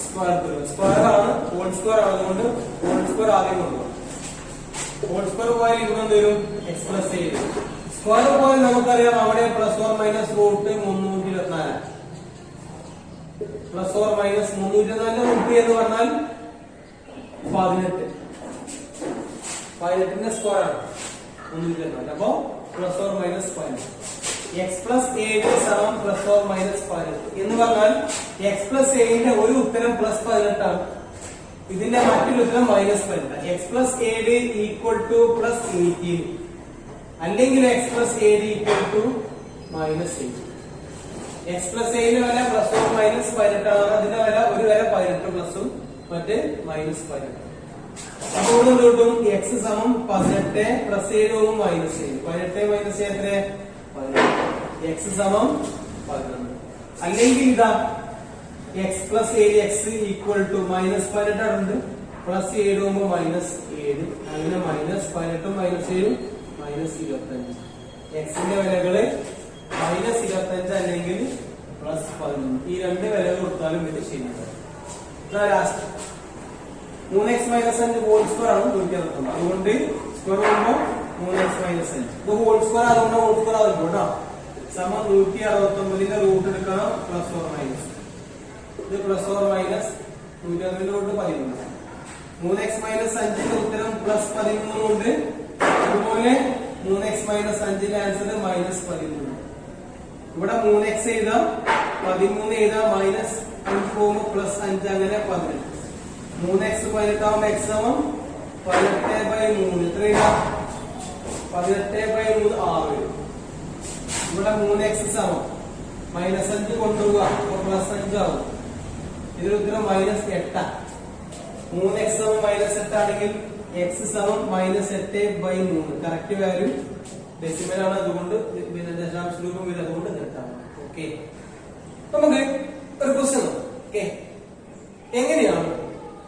സ്ക്വയർ തരുന്നത് സ്ക്വയർ ആണ് ഹോൾ സ്ക്വയർ ആയതുകൊണ്ട് ഹോൾ സ്ക്വയർ ആദ്യം കൊണ്ടുപോകും ഹോൾ സ്ക്വയർ പോയാൽ ഇവിടെ എന്ത് എക്സ് പ്ലസ് ഏഴ് സ്ക്വയർ പോയാൽ നമുക്കറിയാം അവിടെ പ്ലസ് ഓർ മൈനസ് റൂട്ട് മുന്നൂറ്റി ഇരുപത്തിനാലാണ് പ്ലസ് ഓർ മൈനസ് മുന്നൂറ്റി ഇരുപത്തിനാലിന്റെ റൂട്ട് എന്ന് പറഞ്ഞാൽ പതിനെട്ട് പതിനെട്ടിന്റെ സ്ക്വയർ ആണ്. ഇരുപത്തിനാല് അപ്പോ പ്ലസ് ഓർ മൈനസ് പതിനെട്ട് എക്സ് പ്ലസ് ഏഴ് സമം പ്ലസ് ഓർ മൈനസ് പതിനെട്ട് എന്ന് പറഞ്ഞാൽ എക്സ് പ്ലസ് ഏഴിന്റെ ഒരു ഉത്തരം പ്ലസ് പതിനെട്ടാണ് ഇതിന്റെ മറ്റൊരു ഉത്തരം മൈനസ് പതിനെട്ട് x plus equal to plus eighteen അല്ലെങ്കിൽ എക്സ് പ്ലസ് ഏഴ് equal to minus eighteen x plus ഏഴിന്റെ വില പ്ലസ് ഓർ മൈനസ് പതിനെട്ടാണ്. അതിന്റെ വില ഒരു വില പതിനെട്ട് പ്ലസും മറ്റ് മൈനസ് പതിനെട്ട്. അപ്പോൾ ഇവിടെ എന്ത് കിട്ടും എക്സ് സമം പതിനെട്ട് പ്ലസ് ഏഴ് മൈനസ് ഏഴ് പതിനെട്ട് മൈനസ് എത്ര എക്സ് സമം പതിനൊന്ന്. അല്ലെങ്കിൽ ഇതാ എക്സ് പ്ലസ് ഏഴ് എക്സ് ഈക്വൽ ടു മൈനസ് പതിനെട്ടാണ് പ്ലസ് ഏഴ് മൈനസ് ഏഴ്. അങ്ങനെ മൈനസ് പതിനെട്ടും മൈനസ് ഏഴും മൈനസ് ഇരുപത്തഞ്ച്. എക്സിന്റെ വിലകൾ മൈനസ് ഇരുപത്തഞ്ച് അല്ലെങ്കിൽ പ്ലസ് പതിനൊന്ന്. ഈ രണ്ട് വിലകൾ കൊടുത്താലും ഇത് ഇതാ ലാസ്റ്റ് മൂന്ന് എക്സ് മൈനസ് അഞ്ച് ഹോൾ സ്ക്വയർ ആണ് നൂറ്റി അറുപത്തൊന്ന് അതുകൊണ്ട് സ്ക്വയർ വരുമ്പോ മൂന്ന് എക്സ് മൈനസ് അഞ്ച്. ഇത് ഹോൾ സ്ക്വയർ അതുകൊണ്ട് ഹോൾ സ്ക്വയർ ആകുമ്പോൾ കേട്ടോ. സമം നൂറ്റി അറുപത്തി ഒമ്പതിന്റെ റൂട്ട് എടുക്കണം പ്ലസ് ഓർ മൈനസ് ഇത് പ്ലസ് ഓർ മൈനസ് നൂറ്റി അറുപതിന്റെ റൂട്ട് പതിമൂന്ന്. മൂന്ന് എക്സ് മൈനസ് അഞ്ചിന്റെ ഉത്തരം പ്ലസ് പതിമൂന്ന് ഉണ്ട് അതുപോലെ മൂന്ന് എക്സ് മൈനസ് അഞ്ചിന്റെ ആൻസർ മൈനസ് പതിമൂന്ന്. ഇവിടെ മൂന്ന് എക്സ് എഴുതാം പതിമൂന്ന് എഴുതാം മൈനസ് അഞ്ച് പോകുമ്പോൾ പ്ലസ് അഞ്ച് അങ്ങനെ പതിനെട്ട് മൂന്ന് എക്സ് പതിനെട്ടാവുമ്പോ എക്സ് സമം പതിനെട്ട് ബൈ മൂന്ന്. എത്ര എഴുതാം പതിനെട്ട് ബൈ മൂന്ന് ആറ് ഇവിടെ മൂന്ന് എക്സ് സമം. മൈനസ് അഞ്ച് കൊണ്ടുപോവുക. അപ്പൊ പ്ലസ് അഞ്ചാവും ഇതിന് ഉത്തരം മൈനസ് എട്ടാ മൂന്ന് എക്സ് സമം മൈനസ് എട്ടാണെങ്കിൽ എക്സ് സമം മൈനസ് എട്ട് ബൈ മൂന്ന്. കറക്റ്റ് വാല്യൂ ഡെസിമൽ ആണ്. അതുകൊണ്ട് ദശാംശ രൂപം വരും. അതുകൊണ്ട് ഓക്കെ നമുക്ക് ഒരു ക്വസ്റ്റ്യൻ ഓക്കെ എങ്ങനെയാണ്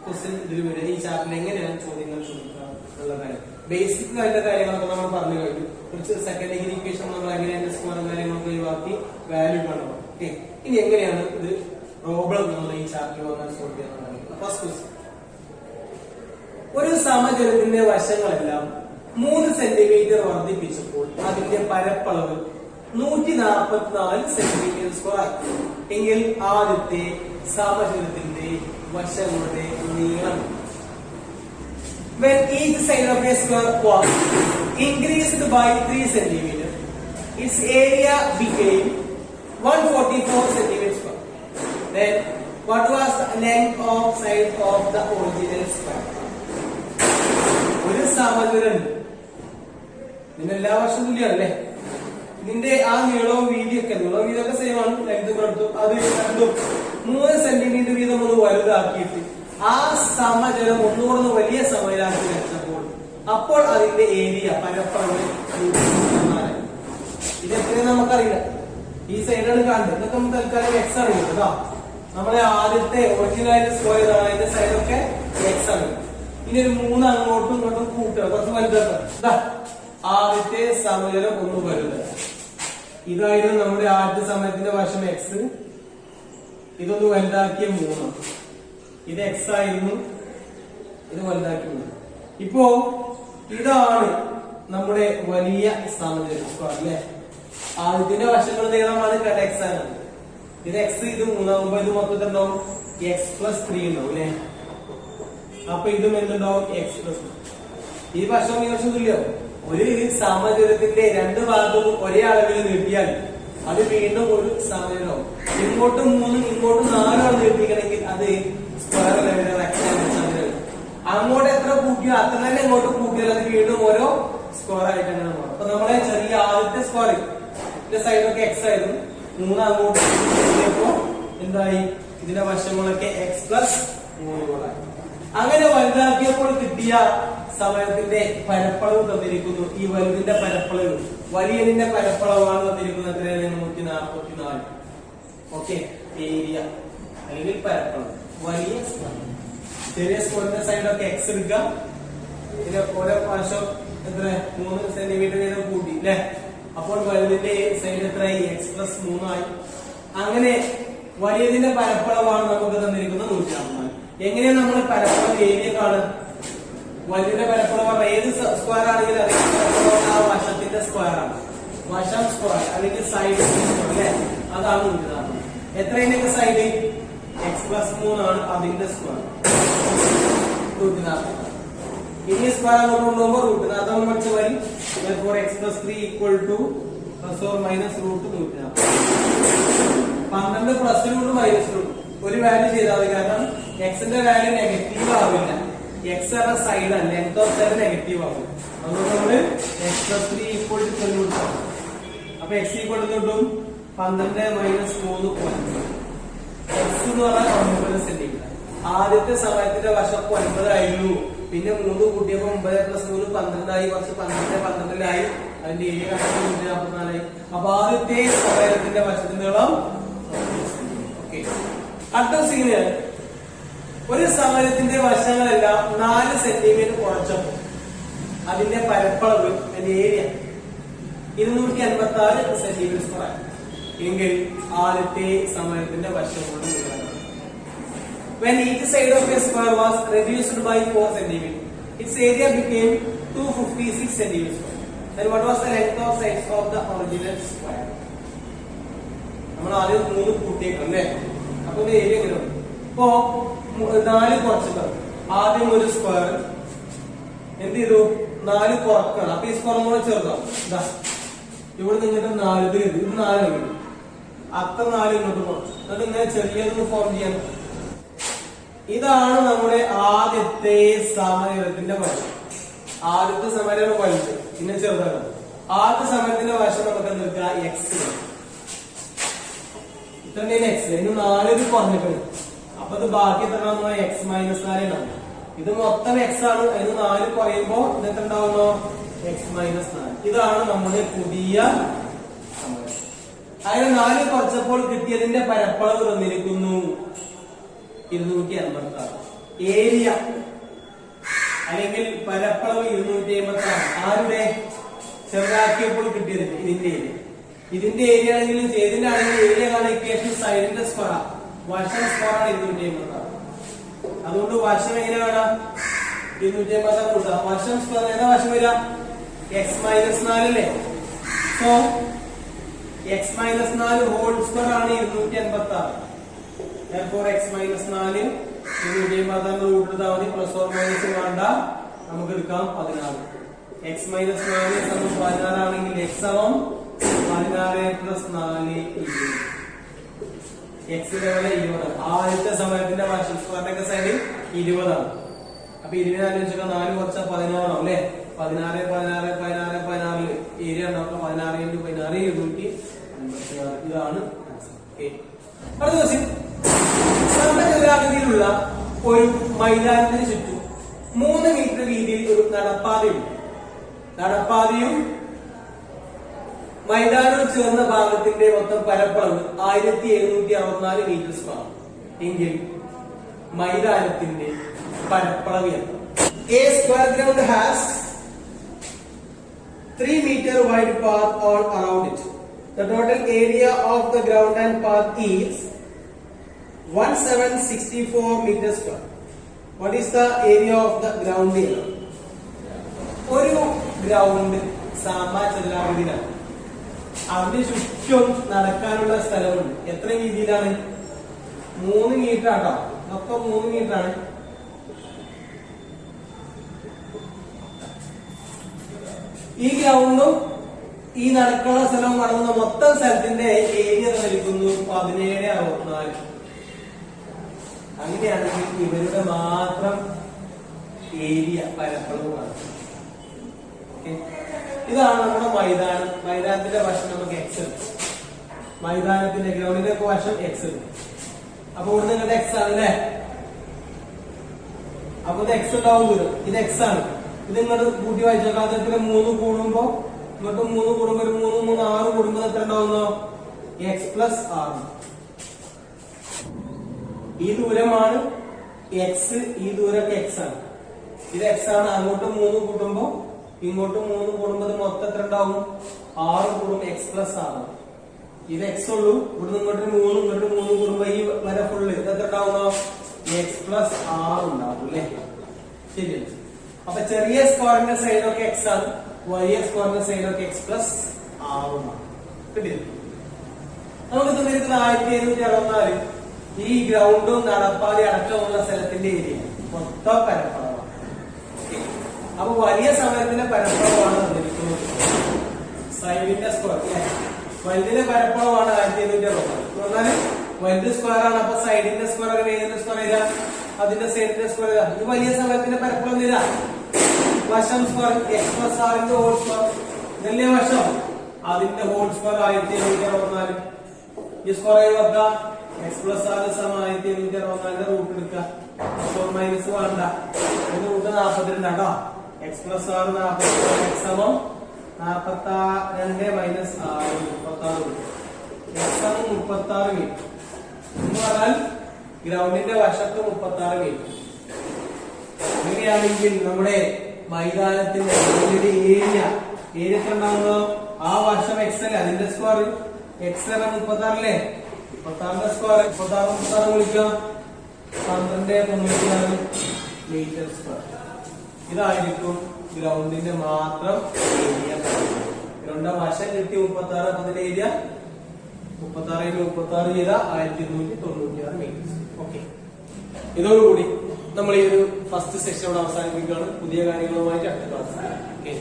ക്വസ്റ്റ്യൻ ഇതിൽ വരിക ഈ ചാപ്റ്ററിൽ എങ്ങനെയാണ് ചോദ്യങ്ങൾ ചോദിക്കുക എന്നുള്ള കാര്യം. ബേസിക് ആയിട്ടുള്ള കാര്യങ്ങളൊക്കെ നമ്മൾ പറഞ്ഞു കഴിഞ്ഞു. കുറച്ച് സെക്കൻഡ് ഡിഗ്രി ഇക്വേഷൻ നമ്മൾ എങ്ങനെയാണ് സ്കോറും കാര്യങ്ങളൊക്കെ ഒഴിവാക്കി വാല്യൂ കണ്ടു ഓക്കെ ഇനി എങ്ങനെയാണ് ഇത് പ്രോബ്ലം നമ്മൾ ഈ ചാപ്റ്ററിൽ വന്നാൽ സോൾവ് ചെയ്യാൻ ഫസ്റ്റ് ക്വസ്റ്റ്യൻ ഒരു സമചലത്തിന്റെ വശങ്ങളെല്ലാം മൂന്ന് സെന്റിമീറ്റർ വർദ്ധിപ്പിച്ചപ്പോൾ അതിന്റെ പരപ്പളവ് നൂറ്റി നാൽപ്പത്തിനാല് സെന്റിമീറ്റർ സ്ക്വയർ എങ്കിൽ ആദ്യത്തെ സമചലത്തിന്റെ വശങ്ങളുടെ നീളം When each side of a square was increased by 3 cm its area became 144 cm square. Then, what was the length of side of the original square? ഒരു സമചലുണ്ട് ഇതിന്റെ എല്ലാ വർഷവും തുല്യമാണല്ലേ നിന്റെ ആ നീളവും വീതിയൊക്കെ നീളവും വീതിയൊക്കെ സെയിം ആണ് ലെങ്ത് ബ്രെഡ്ത്തും അത് രണ്ടും മൂന്ന് സെന്റിമീറ്റർ വീതം ഒന്ന് വലുതാക്കിയിട്ട് ആ സമജലം ഒന്നുകൂടെ ഒന്ന് വലിയ സമയലാക്കി വെച്ചപ്പോൾ അപ്പോൾ അതിന്റെ ഏരിയ പരപ്പളവ് ഇത് എത്രയും നമുക്കറിയില്ല. ഈ സൈഡാണ് കാണുന്നത് ഇതൊക്കെ നമുക്ക് തൽക്കാലം എക്സ് അറിയില്ല കേട്ടോ. നമ്മളെ ആദ്യത്തെ ഒറിജിനൽ ഇതാണ്. അതിന്റെ സൈഡൊക്കെ എക്സ് ആണ്. ഇനി ഒരു മൂന്ന് അങ്ങോട്ടും ഇങ്ങോട്ടും കൂട്ടുക. കുറച്ച് വലുതാക്കുക ആദ്യത്തെ സമജലം ഒന്ന് വലുത്. ഇതായിരുന്നു നമ്മുടെ ആദ്യത്തെ സമയത്തിന്റെ വശം എക്സ് ഇതൊന്ന് വലുതാക്കിയ മൂന്ന്. ഇത് എക്സ് ആയിരുന്നു. ഇത് വലുതാക്കി ഇപ്പോ ഇതാണ് നമ്മുടെ വലിയ സാമഗ്രി ആദ്യത്തിന്റെ വശങ്ങൾ നീളമാണ് കട്ട് എക്സ് ആണ്. ഇത് എക്സ് ഇത് മൂന്നാകുമ്പോ ഇത് മൊത്തത്തിൽ ഉണ്ടാവും എക്സ് പ്ലസ് ത്രീ ഉണ്ടാവും അല്ലെ? അപ്പൊ ഇതും എന്തുണ്ടാവും? എക്സ് പ്ലസ് ഈ വശവും ഈ വശവും ഇല്ല ഒരു സമചതുരത്തിന്റെ രണ്ട് ഭാഗവും ഒരേ അളവിൽ നീട്ടിയാൽ അത് വീണ്ടും ഒരു സമചതുരവും ഇങ്ങോട്ടും മൂന്നും ഇങ്ങോട്ടും നാലും നീട്ടിക്കണമെങ്കിൽ അത് അങ്ങോട്ട് എത്ര കൂട്ടിയോ അത്ര തന്നെ ഇങ്ങോട്ട് കൂട്ടിയാൽ അത് വീണ്ടും ഓരോ സ്ക്വയർ ആയിട്ട് മാറും. അപ്പൊ നമ്മളെ ചെറിയ ആദ്യത്തെ സ്ക്വയർ ഇതിന്റെ ഒക്കെ എക്സ് ആയിരുന്നു. മൂന്ന് അങ്ങോട്ട് എന്തായി? ഇതിന്റെ വശങ്ങളൊക്കെ എക്സ് പ്ലസ് മൂന്ന് അങ്ങനെ വലുതാക്കിയപ്പോൾ കിട്ടിയ സമയത്തിന്റെ പരപ്പളവ് തന്നിരിക്കുന്നു. ഈ വലുതിന്റെ പരപ്പളവ് വലിയതിന്റെ പരപ്പളവാണ് തന്നിരിക്കുന്നത് എത്രയാണ്? നൂറ്റി നാൽപ്പത്തി നാല് ഓക്കെ ഏരിയ അല്ലെങ്കിൽ പരപ്പളവ്. വലിയ സ്ക്വയർ ചെറിയ സ്ക്വയറിന്റെ സൈഡൊക്കെ എക്സ് എടുക്കാം ഇതിന്റെ ഓരോ പ്രാവശ്യം എത്ര മൂന്ന് സെന്റിമീറ്റർ വീതം കൂട്ടി അല്ലെ അപ്പോൾ വലുതിന്റെ സൈഡ് എത്രയായി എക്സ് പ്ലസ് മൂന്നായി അങ്ങനെ വലിയതിന്റെ പരപ്പളവാണ് നമുക്ക് തന്നിരിക്കുന്നത് നൂറ്റി നാൽപ്പത്തി എങ്ങനെയാണ് നമ്മൾ പരപ്പളം ഏരിയ കാണുക വലിയുടെ പരപ്പളം പറഞ്ഞാൽ ഏത് സ്ക്വയർ ആണെങ്കിലും അതിന്റെ ആ വശത്തിന്റെ സ്ക്വയർ ആണ് വശം സ്ക്വയർ അല്ലെങ്കിൽ സൈഡ് സ്ക്വയർ അല്ലെ അതാണ് നാൽപ്പത് എത്രയൊക്കെ സൈഡ് എക്സ് പ്ലസ് മൂന്നാണ് അതിന്റെ സ്ക്വയർ നാൽപ്പത് ഇനി സ്ക്വയർ അങ്ങോട്ട് കൊണ്ടുപോകുമ്പോൾ റൂട്ട് നമ്മൾ പഠിച്ച വരും four x plus three equal to plus or minus root നൂറ്റി പന്ത്രണ്ട് പ്ലസ് റൂട്ട് മൈനസ് റൂട്ട് ഒരു വാല്യൂ ചെയ്താൽ മതി. കാരണം എക്സിന്റെ വാല്യൂ നെഗറ്റീവ് ആവില്ല. എക്സ് എന്ന side length of side negative ആവും. അതുകൊണ്ട് നമ്മൾ x plus three equal to twelve അപ്പൊ എക്സ് ഈക്വൽ ടു കിട്ടും. പന്ത്രണ്ട് മൈനസ് മൂന്ന് പോയിന്റ് എന്ന് പറഞ്ഞാൽ ഒൻപത് സെന്റിമീറ്റർ ആദ്യത്തെ സമയത്തിന്റെ വശം ഒൻപതായിരുന്നു. പിന്നെ മൂന്ന് കൂട്ടിയപ്പോ ഒമ്പത് പ്ലസ് മൂന്ന് പന്ത്രണ്ടായി. കുറച്ച് പന്ത്രണ്ട് പന്ത്രണ്ടിലായി അതിന്റെ ഏരിയ കണക്ക് നൂറ്റി നാൽപ്പത്തിനാലായി. അപ്പൊ ആദ്യത്തെ സമയത്തിന്റെ വശത്തിന്റെ നീളം ഓക്കെ. അടുത്ത സീന് ഒരു സമരത്തിന്റെ വശങ്ങളെല്ലാം നാല് സെന്റിമീറ്റർ കുറച്ചപ്പോൾ അതിന്റെ പരപ്പളവ് അതിന്റെ ഏരിയ ഇരുന്നൂറ്റി അൻപത്തി ആറ് സെന്റിമീറ്റർ എങ്കിൽ ആദ്യത്തെ സമരത്തിന്റെ വശങ്ങളുടെ നീളം When each side of a square was reduced by 4 cm, its area became 256 cm. Then what was the length of sides of the original square? നമ്മൾ ആദ്യം മൂന്ന് കൂട്ടിയേക്കും അല്ലേ? അപ്പൊ ഏരിയ എങ്ങനെ ഇപ്പോ നാല് കുറച്ചിട്ട്. ആദ്യം ഒരു സ്ക്വയർ എന്ത് ചെയ്തു? നാല് കുറക്കണം. അപ്പൊ ഈ സ്ക്വയർ കൂടെ ചെറുതാവും ഇതാ. ഇവിടെ നിന്നിട്ട് നാല് ഇത് നാല് കിട്ടും അത്ര നാല് ഇങ്ങോട്ട് കുറച്ചു. എന്നിട്ട് ഇങ്ങനെ ചെറിയതൊന്ന് ഫോം ചെയ്യാൻ ഇതാണ് നമ്മുടെ ആദ്യത്തെ സമരത്തിന്റെ വശം ആദ്യത്തെ സമരം വലുത് പിന്നെ ചെറുതാണ്. ആദ്യത്തെ സമരത്തിന്റെ വശം നമുക്ക് എന്തെടുക്കുക എക്സ് ഇത്രയും എക്സ് ഇനി നാലൊരു പറഞ്ഞിട്ടുണ്ട്. അപ്പൊ ഇത് ബാക്കി എത്ര എക്സ് മൈനസ് നാല് ഉണ്ടാവും. ഇത് മൊത്തം എക്സ് ആണ്. അതിന് നാല് കുറയുമ്പോ ഇത് എത്ര എക്സ് മൈനസ് നാല്. ഇതാണ് നമ്മുടെ പുതിയ സമരം. അതിന് നാല് കുറച്ചപ്പോൾ കിട്ടിയതിന്റെ പരപ്പളവ് തന്നിരിക്കുന്നു. ഇരുന്നൂറ്റി അൻപത്തി ആറ് ഏരിയ. അല്ലെങ്കിൽ പരപ്പളവ് ഇരുന്നൂറ്റി അമ്പത്തി ആറ് ആരുടെ ചെറുതാക്കിയപ്പോൾ കിട്ടിയത് ഇതിന്റെ ഏരിയ. ഇതിന്റെ ഏരിയ ആണെങ്കിലും ചെയ്തിന്റെ ആണെങ്കിലും ഏരിയ കാണിക്കേഷൻ സൈഡിന്റെ സ്ക്വയർ വശം സ്ക്വയർ ആണ് ഇരുന്നൂറ്റി അമ്പത്തി ആറ് അതുകൊണ്ട് വശം എങ്ങനെ വേണം ഇരുന്നൂറ്റി അമ്പത്തി ആറ് കൂട്ടാം വശം സ്ക്വയർ ഏതാ വശം വരിക? എക്സ് മൈനസ് നാലല്ലേ സോ എക്സ് മൈനസ് നാല് ഹോൾ സ്ക്വയർ ആണ് ഇരുന്നൂറ്റി അൻപത്തി ആറ് therefore x മൈനസ് നാല്. ഇരുന്നൂറ്റി അമ്പത്തി റൂട്ട് എടുത്താൽ മതി. പ്ലസ് ഓർ മൈനസ് വേണ്ട. നമുക്ക് എടുക്കാം പതിനാറ്. എക്സ് മൈനസ് നാല് സമം പതിനാറാണെങ്കിൽ എക്സ് സമം പതിനാറ് പ്ലസ് നാല് ഇരുപത്. എക്സിന്റെ വില ഇരുപതാണ്. ആദ്യത്തെ സമയത്തിന്റെ വർഷം സ്ക്വയറിന്റെ സൈഡ് ഇരുപതാണ്. അപ്പൊ ഇരുപതിനാല് വെച്ചാൽ നാല് കുറച്ച പതിനാറാവും അല്ലെ? പതിനാറ് പതിനാറ് പതിനാറ് പതിനാറിൽ ഏരിയ ഉണ്ടാവുക പതിനാറ് ഇന്റു പതിനാറ് ഇരുന്നൂറ്റി അൻപത്തി ആറ് ഇതാണ് അടുത്ത ദിവസം സമചതുരാകൃതിയിലുള്ള ഒരു മൈതാനത്തിന് ചുറ്റും മൂന്ന് മീറ്റർ വീതിയിൽ ഒരു നടപ്പാതയുണ്ട്. നടപ്പാതയും മൈതാനവും ചേർന്ന ഭാഗത്തിന്റെ മൊത്തം പരപ്പളവ് ആയിരത്തി എഴുന്നൂറ്റി അറുപത്തിനാല് മീറ്റർ സ്ക്വയർ എങ്കിൽ മൈതാനത്തിന്റെ പരപ്പളവ് a square ground has 3 meter wide path all around it. The total area of the ground and path is 1764 meters square. What is the area of the ground here? ഒരു ground സാമാചതുരാകൃതിയിലാണ് അതിന് ചുറ്റും നടക്കാനുള്ള സ്ഥലമുണ്ട്. എത്ര രീതിയിലാണ്? മൂന്ന് മീറ്റർ ആട്ടോ. മൊത്തം മൂന്ന് മീറ്റർ ആണ്. ഈ ഗ്രൗണ്ടും ഈ നടക്കാനുള്ള സ്ഥലവും നടന്ന മൊത്തം സ്ഥലത്തിന്റെ ഏരിയ നൽകുന്നു പതിനേഴ് അറുപത്തിനാല് അങ്ങനെയാണെങ്കിൽ ഇവരുടെ മാത്രം ഏരിയ പരപ്പളവുമാണ്. ഇതാണ് നമ്മുടെ മൈതാനം. മൈതാനത്തിന്റെ വശം നമുക്ക് എക്സ് മൈതാനത്തിന്റെ ഗ്രൗണ്ടിന്റെ വശം എക്സ് അപ്പൊ ഇവിടെ നിന്ന് എക്സ് ആണ് അല്ലേ? അപ്പൊ ഇത് എക്സ് ഉണ്ടാവും ദൂരം ഇത് എക്സ് ആണ്. ഇത് ഇങ്ങോട്ട് കൂട്ടി വായിച്ചോക്കാം അതിന് മൂന്ന് കൂടുമ്പോ ഇങ്ങോട്ട് മൂന്ന് കൂടുമ്പോ ഒരു മൂന്ന് മൂന്ന് ആറ് കൂടുമ്പോ എത്ര ഉണ്ടാവുന്നോ? എക്സ് പ്ലസ് ആറ് ഈ ദൂരമാണ് എക്സ് ഈ ദൂരം എക്സ് ആണ്. ഇത് എക്സ് ആണ്. അങ്ങോട്ട് മൂന്ന് കൂട്ടുമ്പോ ഇങ്ങോട്ട് മൂന്ന് കൂടുമ്പോ മൊത്തം എത്ര ഉണ്ടാവും? ആറ് കൂടും എക്സ് പ്ലസ് ആറ്. ഇത് എക്സ് ഉള്ളൂ. ഇവിടുന്ന് ഇങ്ങോട്ട് മൂന്ന് ഇങ്ങോട്ട് മൂന്ന് കൂടുമ്പോ ഈ വര ഫുള്ള് ഇത് എത്ര ഉണ്ടാവുന്നോ? എക്സ് പ്ലസ് ആറ് ഉണ്ടാവും അല്ലേ? ശരി അപ്പൊ ചെറിയ സ്ക്വയറിന്റെ സൈഡൊക്കെ എക്സ് ആണ്. വലിയ സ്ക്വയറിന്റെ സൈഡൊക്കെ എക്സ് പ്ലസ് ആറുമാണ് കിട്ടിയത് നമുക്ക് ആയിരത്തി എഴുന്നൂറ്റി അറുപത്തിനാല്. ഈ ഗ്രൗണ്ടും നടപ്പാതി അടക്കമുള്ള സ്ഥലത്തിന്റെ ഏരിയ. മൊത്തം പരപ്പളവാണ്. അപ്പൊ വലിയ സമയത്തിന്റെ പരപ്പളവാണ് തന്നിരിക്കുന്നത് സൈഡിന്റെ സ്ക്വയർ അല്ലെ വലുതിന്റെ പരപ്പളവാണ് ആയിരത്തി എഴുന്നൂറ്റി അറുപത് പറഞ്ഞാൽ വലുത് സ്ക്വയർ ആണ്. അപ്പൊ സൈഡിന്റെ സ്ക്വയർ അങ്ങനെ ഏതിന്റെ സ്ക്വയർ ഇല്ല അതിന്റെ സൈഡിന്റെ സ്ക്വയർ ഇതാ ഇത് വലിയ സമയത്തിന്റെ പരപ്പളം ഇല്ല വശം സ്ക്വയർ എക്സ് പ്ലസ് ആറിന്റെ ഹോൾ സ്ക്വയർ ഇതല്ലേ വശം? അതിന്റെ ഹോൾ സ്ക്വയർ ആയിരത്തി എഴുന്നൂറ്റി അറുപത്തിനാല്. ഈ സ്ക്വയർ വെക്ക എക്സ് പ്ലസ് ആറ് സമം ആയിരത്തി എഴുന്നൂറ്റി അറുപത്തിനാലിന്റെ റൂട്ട് എടുക്കുക മൈനസ് വേണ്ട അതിന്റെ റൂട്ട് നാപ്പത്തിരണ്ട് കേട്ടോ എക്സ് പ്ലസ് ആറ് നാപ്പത്തി എക്സ് സമം നാപ്പത്തി രണ്ട് മൈനസ് ആറ് മുപ്പത്തി ആറ് എക്സ് സമം മുപ്പത്തി ആറ് മീറ്റർ എന്ന് പറഞ്ഞാൽ ഗ്രൗണ്ടിന്റെ വശത്ത് മുപ്പത്തി ആറ് മീറ്റർ അങ്ങനെയാണെങ്കിൽ നമ്മുടെ മൈതാനത്തിന്റെ ഏരിയ ഏരിയ ആ വർഷം എക്സ് അല്ലേ? അതിന്റെ സ്ക്വയർ എക്സ് എന്ന മുപ്പത്തി ആറല്ലേ മുപ്പത്തി ആറിന്റെ സ്ക്വയർ മുപ്പത്താറ് മുപ്പത്താറ് വിളിക്കുക. പന്ത്രണ്ട് തൊണ്ണൂറ്റി മീറ്റർ സ്ക്വയർ ഇതായിരിക്കും ഗ്രൗണ്ടിന്റെ മാത്രം ഏരിയ വശം കിട്ടി മുപ്പത്തി ആറ് ഏരിയ മുപ്പത്തി ആറ് ചെയ്ത ആയിരത്തി ഇരുന്നൂറ്റി മീറ്റർ ഓക്കെ ഇതോടുകൂടി നമ്മൾ ഈ ഒരു ഫസ്റ്റ് സെഷൻ ഇവിടെ അവസാനിപ്പിക്കുകയാണ്. പുതിയ കാര്യങ്ങളുമായിട്ട് അടുത്ത ക്ലാസ് ഓക്കെ